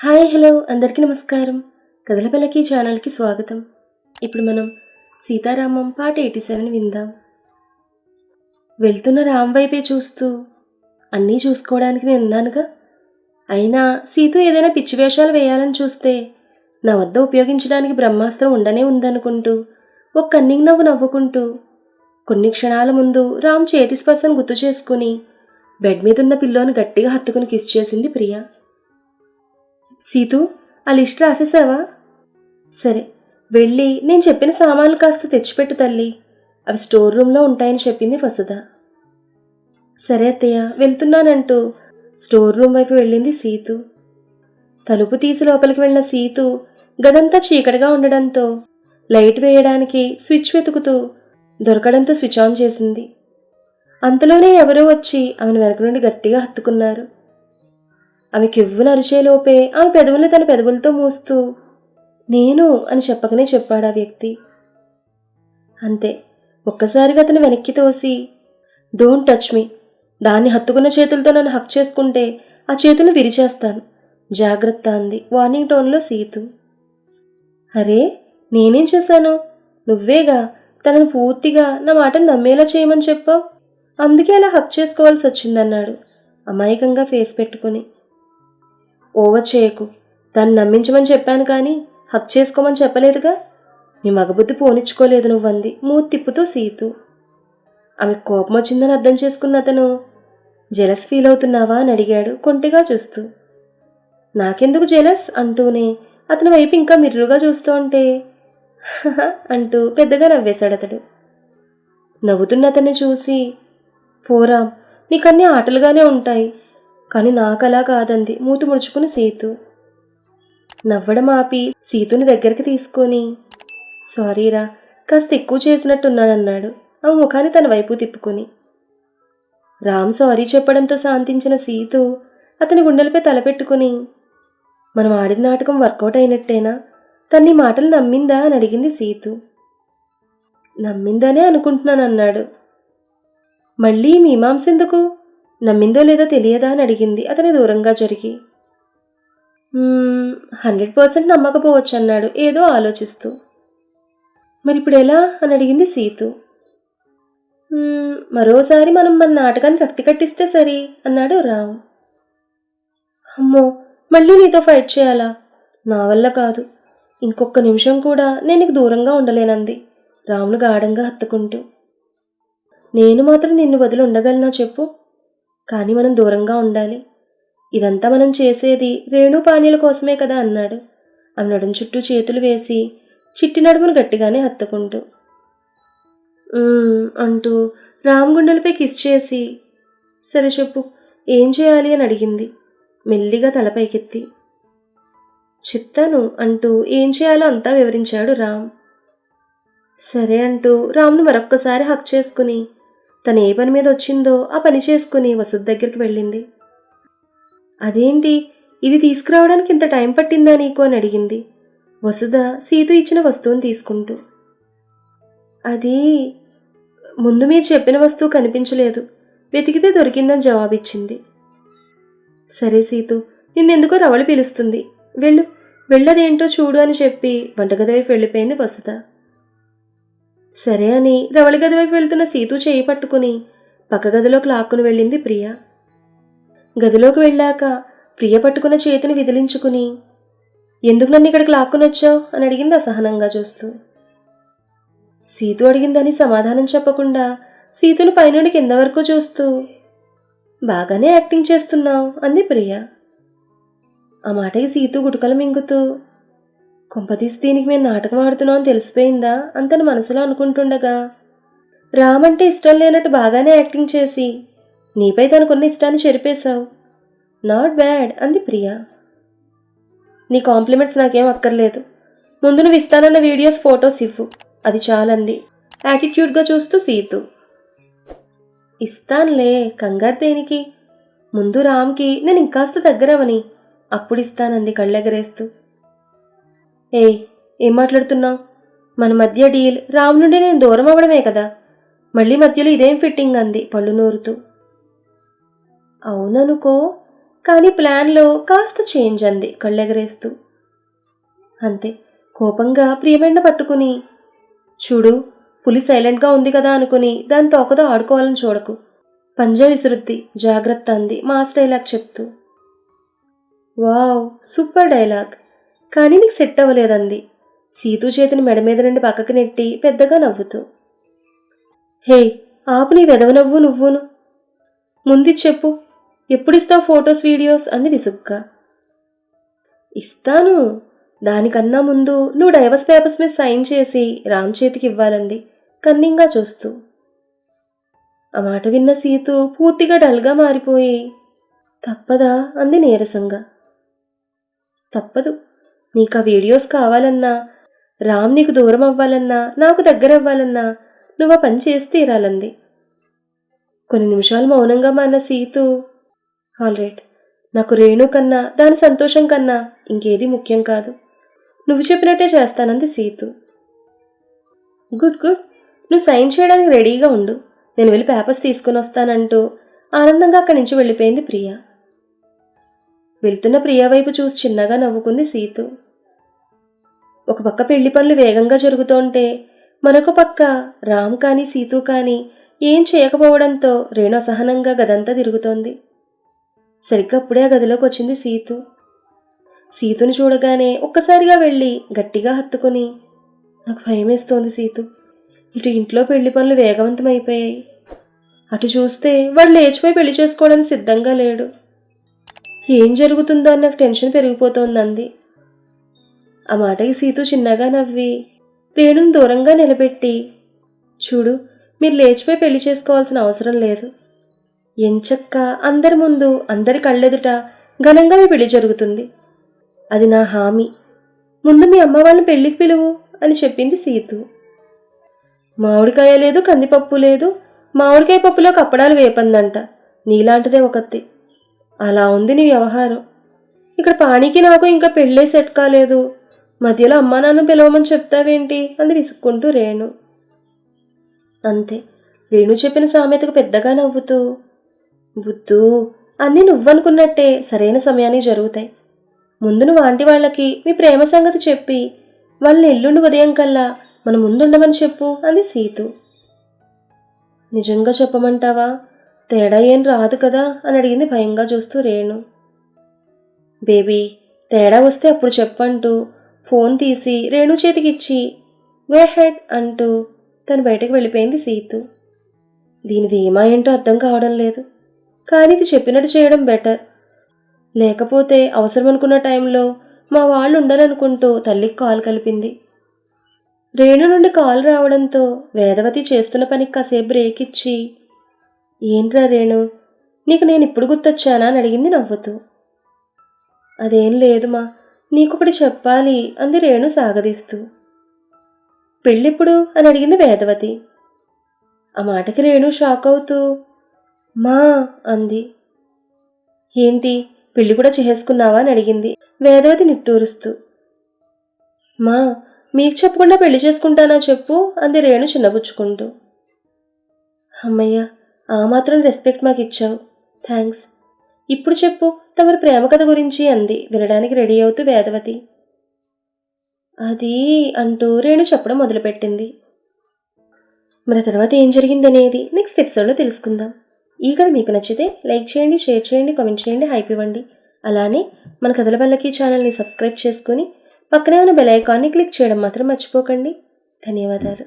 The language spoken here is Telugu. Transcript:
హాయ్ హలో అందరికీ నమస్కారం. కథలపల్లకి ఛానల్కి స్వాగతం. ఇప్పుడు మనం సీతారామం పాట ఎయిటీ సెవెన్ విందాం. వెళ్తున్న రామ్ వైపే చూస్తూ అన్నీ చూసుకోవడానికి నేను ఉన్నానుగా? అయినా సీతు ఏదైనా పిచ్చి వేషాలు వేయాలని చూస్తే నా వద్ద ఉపయోగించడానికి బ్రహ్మాస్త్రం ఉండనే ఉందనుకుంటూ ఒక కన్నింగ్ నవ్వు నవ్వుకుంటూ కొన్ని క్షణాల ముందు రామ్ చేతి స్పర్శను గుర్తు చేసుకుని బెడ్ మీద ఉన్న పిల్లోని గట్టిగా హత్తుకుని కిస్ చేసింది ప్రియా. సీతు ఆ లిస్ట్ రాసేసావా? సరే వెళ్ళి నేను చెప్పిన సామాన్లు కాస్త తెచ్చిపెట్టు తల్లి. అవి స్టోర్ రూమ్లో ఉంటాయని చెప్పింది వసుధ. సరే అత్తయ్య వెళ్తున్నానంటూ స్టోర్ రూమ్ వైపు వెళ్ళింది సీతు. తలుపు తీసి లోపలికి వెళ్ళిన సీతు గదంతా చీకటిగా ఉండడంతో లైట్ వేయడానికి స్విచ్ వెతుకుతూ దొరకడంతో స్విచ్ ఆన్ చేసింది. అంతలోనే ఎవరో వచ్చి ఆమెను వెనక నుండి గట్టిగా హత్తుకున్నారు. అవి కెవ్వున అరిచేలోపే ఆమె పెదవులను తన పెదవులతో మూస్తూ నేను అని చెప్పకనే చెప్పాడు ఆ వ్యక్తి. అంతే ఒక్కసారిగా అతను వెనక్కి తోసి డోంట్ టచ్ మీ దాన్ని హత్తుకున్న చేతులతో నన్ను హక్ చేసుకుంటే ఆ చేతులు విరిచేస్తాను జాగ్రత్త అంది వార్నింగ్ టోన్లో సీతు. అరే నేనేం చేశాను? నువ్వేగా? తనను పూర్తిగా నా మాటను నమ్మేలా చేయమని చెప్పావు? అందుకే అలా హక్ చేసుకోవాల్సి వచ్చిందన్నాడు అమాయకంగా ఫేస్ పెట్టుకుని. ఓవర్ చేయకు. దాన్ని నమ్మించమని చెప్పాను కానీ హక్ చేసుకోమని చెప్పలేదుగా? నీ మగబుద్ధి పోనిచ్చుకోలేదు నువ్వంది. మూతి తిప్పుతో సీతు. ఆమె కోపం వచ్చిందని అర్థం చేసుకున్న అతను జెలస్ ఫీల్ అవుతున్నావా? అని అడిగాడు కొంటిగా చూస్తూ. నాకెందుకు జెలస్? అంటూనే అతని వైపు ఇంకా మిర్రుగా చూస్తూ ఉంటే అంటూ పెద్దగా నవ్వేశాడు అతడు. నవ్వుతున్న అతన్ని చూసి పోరాం నీకన్నీ ఆటలుగానే ఉంటాయి. కానీ నాకలా కాదంది. మూతి ముడుచుకుని సీతు. నవ్వడం ఆపి సీతుని దగ్గరికి తీసుకొని సారీరా కాస్త ఎక్కువ చేసినట్టున్నానన్నాడు. ఆ ముఖాన్ని తన వైపు తిప్పుకొని. రామ్ సారీ చెప్పడంతో శాంతించిన సీతు అతని గుండెలపై తలపెట్టుకుని మనం ఆడిన నాటకం వర్కౌట్ అయినట్టేనా? తన్ని మాటలు నమ్మిందా? అని అడిగింది సీతు. నమ్మిందనే అనుకుంటున్నానన్నాడు. మళ్ళీ మీమాంసెందుకు ఎందుకు? నమ్మిందో లేదో తెలియదా అని అడిగింది. అతని దూరంగా జరిగి హండ్రెడ్ పర్సెంట్ నమ్మకపోవచ్చు అన్నాడు ఏదో ఆలోచిస్తూ. మరి ఇప్పుడు ఎలా? అని అడిగింది సీతు. మరోసారి మనం మన నాటకాన్ని రక్తి కట్టిస్తే సరి అన్నాడు రావు. అమ్మో మళ్ళీ నీతో ఫైట్ చేయాలా? నా వల్ల కాదు. ఇంకొక నిమిషం కూడా నేను నీకు దూరంగా ఉండలేనంది రామును గాఢంగా హత్తుకుంటూ. నేను మాత్రం నిన్ను వదిలి ఉండగలనా చెప్పు? కానీ మనం దూరంగా ఉండాలి. ఇదంతా మనం చేసేది రేణుపాణ్యుల కోసమే కదా అన్నాడు. ఆమె నడుం చుట్టూ చేతులు వేసి చిట్టి నడుమును గట్టిగానే హత్తుకుంటూ. అంటూ రామ్ గుండెలపై కిస్ చేసి సరే చెప్పు ఏం చేయాలి అని అడిగింది. మెల్లిగా తలపైకెత్తి. చెప్తాను అంటూ ఏం చేయాలో అంతా వివరించాడు రామ్. సరే అంటూ రామ్ను మరొక్కసారి హక్ చేసుకుని తను ఏ పని మీద వచ్చిందో ఆ పని చేసుకుని వసుద్ దగ్గరికి వెళ్ళింది. అదేంటి? ఇది తీసుకురావడానికి ఇంత టైం పట్టిందా నీకు? అని అడిగింది. వసుధ సీతు ఇచ్చిన వస్తువుని తీసుకుంటూ. అది ముందు మీరు చెప్పిన వస్తువు కనిపించలేదు. వెతికితే దొరికిందని జవాబిచ్చింది. సరే సీతు నిన్నెందుకో రవళి పిలుస్తుంది. వెళ్ళు. వెళ్ళదేంటో చూడు అని చెప్పి వంటగది వైపు వెళ్ళిపోయింది వసుధ. సరే అని రవళి గది వైపు వెళ్తున్న సీతు చేయి పట్టుకుని పక్క గదిలోకి లాక్కుని వెళ్ళింది ప్రియ. గదిలోకి వెళ్ళాక ప్రియ పట్టుకున్న చేతిని విదిలించుకుని ఎందుకు నన్ను ఇక్కడికి లాక్కుని వచ్చావు? అని అడిగింది అసహనంగా చూస్తూ. సీతు అడిగిందని సమాధానం చెప్పకుండా సీతును పైనుండి కింద వరకు చూస్తూ బాగానే యాక్టింగ్ చేస్తున్నావు అంది ప్రియ. ఆ మాటకి సీతు గుటకలు మింగుతూ కొంపతీసి దీనికి మేము నాటకం ఆడుతున్నాం అని తెలిసిపోయిందా? అని తన మనసులో అనుకుంటుండగా. రామ్ అంటే ఇష్టం లేనట్టు బాగానే యాక్టింగ్ చేసి నీపై తనకున్న ఇష్టాన్ని చెరిపేశావు. నాట్ బ్యాడ్ అంది ప్రియ. నీ కాంప్లిమెంట్స్ నాకేం అక్కర్లేదు. ముందు నువ్వు ఇస్తానన్న వీడియోస్ ఫొటోస్ ఇవ్వు. అది చాలంది. యాటిట్యూడ్గా చూస్తూ సీతు. ఇస్తానులే కంగారు దేనికి? ముందు రామ్కి నేను ఇంకాస్త దగ్గరవని అప్పుడు ఇస్తానంది కళ్ళెగరేస్తూ. ఏయ్ ఏం మాట్లాడుతున్నావు మన మధ్య డీల్ రావు నుండి నేను దూరం అవ్వడమే కదా. మళ్ళీ మధ్యలో ఇదేం ఫిట్టింగ్ అంది పళ్ళు నూరుతూ. అవుననుకో కానీ ప్లాన్లో కాస్త చేంజ్ అంది కళ్ళెగరేస్తూ. అంతే కోపంగా ప్రియమెండ పట్టుకుని చూడు పులి సైలెంట్గా ఉంది కదా అనుకుని దాని తోకతో ఆడుకోవాలని చూడకు. పంజా విసురుద్ది జాగ్రత్త అంది మాస్ డైలాగ్ చెప్తూ. Wow super dialogue. కానీ నీకు సెట్ అవ్వలేదంది. సీతు చేతిని మెడ మీద నుండి పక్కకి నెట్టి పెద్దగా నవ్వుతూ హే ఆపు నీ వెదవ నవ్వు నువ్వును. ముందు చెప్పు ఎప్పుడిస్తావు ఫొటోస్ వీడియోస్? అంది విసుగ్గా. ఇస్తాను. దానికన్నా ముందు నువ్వు డైవర్స్ పేపర్స్ మీద సైన్ చేసి రామ్ చేతికి ఇవ్వాలంది కన్నింగా చూస్తూ. ఆ మాట విన్న సీతు పూర్తిగా డల్గా మారిపోయి తప్పదా? అంది నీరసంగా. తప్పదు. నీకు ఆ వీడియోస్ కావాలన్నా రామ్ నీకు దూరం అవ్వాలన్నా నాకు దగ్గర అవ్వాలన్నా నువ్వు ఆ పని చేసి తీరాలంది. కొన్ని నిమిషాలు మౌనంగా మాన్న సీతు ఆల్ రైట్ నాకు రేణు కన్నా దాని సంతోషం కన్నా ఇంకేది ముఖ్యం కాదు. నువ్వు చెప్పినట్టే చేస్తానంది సీతు. గుడ్ గుడ్ నువ్వు సైన్ చేయడానికి రెడీగా ఉండు. నేను వెళ్ళి పేపర్స్ తీసుకుని వస్తానంటూ ఆనందంగా అక్కడి నుంచి వెళ్ళిపోయింది ప్రియ. వెళ్తున్న ప్రియ వైపు చూసి చిన్నగా నవ్వుకుంది సీతు. ఒక పక్క పెళ్ళి పనులు వేగంగా జరుగుతుంటే మరొక పక్క రామ్ కానీ సీతు కానీ ఏం చేయకపోవడంతో రేణు అసహనంగా గదంతా తిరుగుతోంది. సరిగ్గా అప్పుడే ఆ గదిలోకి వచ్చింది సీతు. సీతుని చూడగానే ఒక్కసారిగా వెళ్ళి గట్టిగా హత్తుకుని నాకు భయమేస్తోంది సీతు. ఇటు ఇంట్లో పెళ్ళి పనులు వేగవంతమైపోయాయి. అటు చూస్తే వాడు లేచిపోయి పెళ్ళి చేసుకోవడానికి సిద్ధంగా లేడు. ఏం జరుగుతుందో అని నాకు టెన్షన్ పెరిగిపోతోందంది. ఆ మాటకి సీతు చిన్నగా నవ్వి రేణుని దూరంగా నిలబెట్టి చూడు మీరు లేచిపోయి పెళ్ళి చేసుకోవాల్సిన అవసరం లేదు. ఎంచక్క అందరి ముందు అందరి కళ్ళెదుట ఘనంగా మీ పెళ్ళి జరుగుతుంది. అది నా హామీ. ముందు మీ అమ్మ వాళ్ళని పెళ్ళికి పిలువు అని చెప్పింది సీతు. మామిడికాయ లేదు కందిపప్పు లేదు మామిడికాయ పప్పులో కప్పడాలు వేపందంట. నీలాంటిదే ఒకతే. అలా ఉంది నీ వ్యవహారం. ఇక్కడ పాణికి నాకు ఇంకా పెళ్ళే సెట్ కాలేదు. మధ్యలో అమ్మా నాన్న పిలవమని చెప్తావేంటి? అంది విసుక్కుంటూ రేణు. అంతే. రేణు చెప్పిన సామెతకు పెద్దగా నవ్వుతూ బుద్ధు అన్నీ నువ్వనుకున్నట్టే సరైన సమయానికి జరుగుతాయి. ముందు నువ్వు ఆంటీ వాళ్ళకి మీ ప్రేమ సంగతి చెప్పి వాళ్ళని ఎల్లుండి ఉదయం కల్లా మన ముందుండమని చెప్పు అంది సీతు. నిజంగా చెప్పమంటావా? తేడా ఏం రాదు కదా అని అడిగింది భయంగా చూస్తూ రేణు. బేబీ తేడా వస్తే అప్పుడు చెప్పంటూ ఫోన్ తీసి రేణు చేతికిచ్చి వే హెడ్ అంటూ తను బయటకు వెళ్ళిపోయింది సీతు. దీనిది ఏమా ఏంటో అర్థం కావడం లేదు. కానీ ఇది చెప్పినట్టు చేయడం బెటర్ లేకపోతే అవసరం అనుకున్న టైంలో మా వాళ్ళు ఉండాలనుకుంటూ తల్లికి కాల్ కలిపింది. రేణు నుండి కాల్ రావడంతో వేదవతి చేస్తున్న పనికి కాసేపు బ్రేక్ ఇచ్చి ఏంట్రా రేణు నీకు నేను ఇప్పుడు గుర్తొచ్చానా? అని అడిగింది నవ్వుతూ. అదేం లేదుమా నీకొకటి చెప్పాలి అంది రేణు సాగదీస్తూ. పెళ్ళిప్పుడు? అని అడిగింది వేదవతి. ఆ మాటకి రేణు షాక్ అవుతూ మా అంది. ఏంటి పెళ్ళి కూడా చేసుకున్నావా అని అడిగింది వేదవతి నిట్టూరుస్తూ. మా మీకు చెప్పకుండా పెళ్ళి చేసుకుంటానా చెప్పు అంది రేణు చిన్నబుచ్చుకుంటూ. అమ్మయ్య ఆ మాత్రం రెస్పెక్ట్ మాకు ఇచ్చావు. థ్యాంక్స్ ఇప్పుడు చెప్పు తమరి ప్రేమ కథ గురించి అంది. వినడానికి రెడీ అవుతూ వేదవతి. అది అంటూ రేణు చెప్పడం మొదలుపెట్టింది. మరి తర్వాత ఏం జరిగిందనేది నెక్స్ట్ ఎపిసోడ్లో తెలుసుకుందాం. ఈ కథ మీకు నచ్చితే లైక్ చేయండి షేర్ చేయండి కామెంట్ చేయండి హైప్ ఇవ్వండి. అలానే మన కథల వల్లకి ఛానల్ని సబ్స్క్రైబ్ చేసుకుని పక్కనే ఉన్న బెల్ ఐకాన్ని క్లిక్ చేయడం మాత్రం మర్చిపోకండి. ధన్యవాదాలు.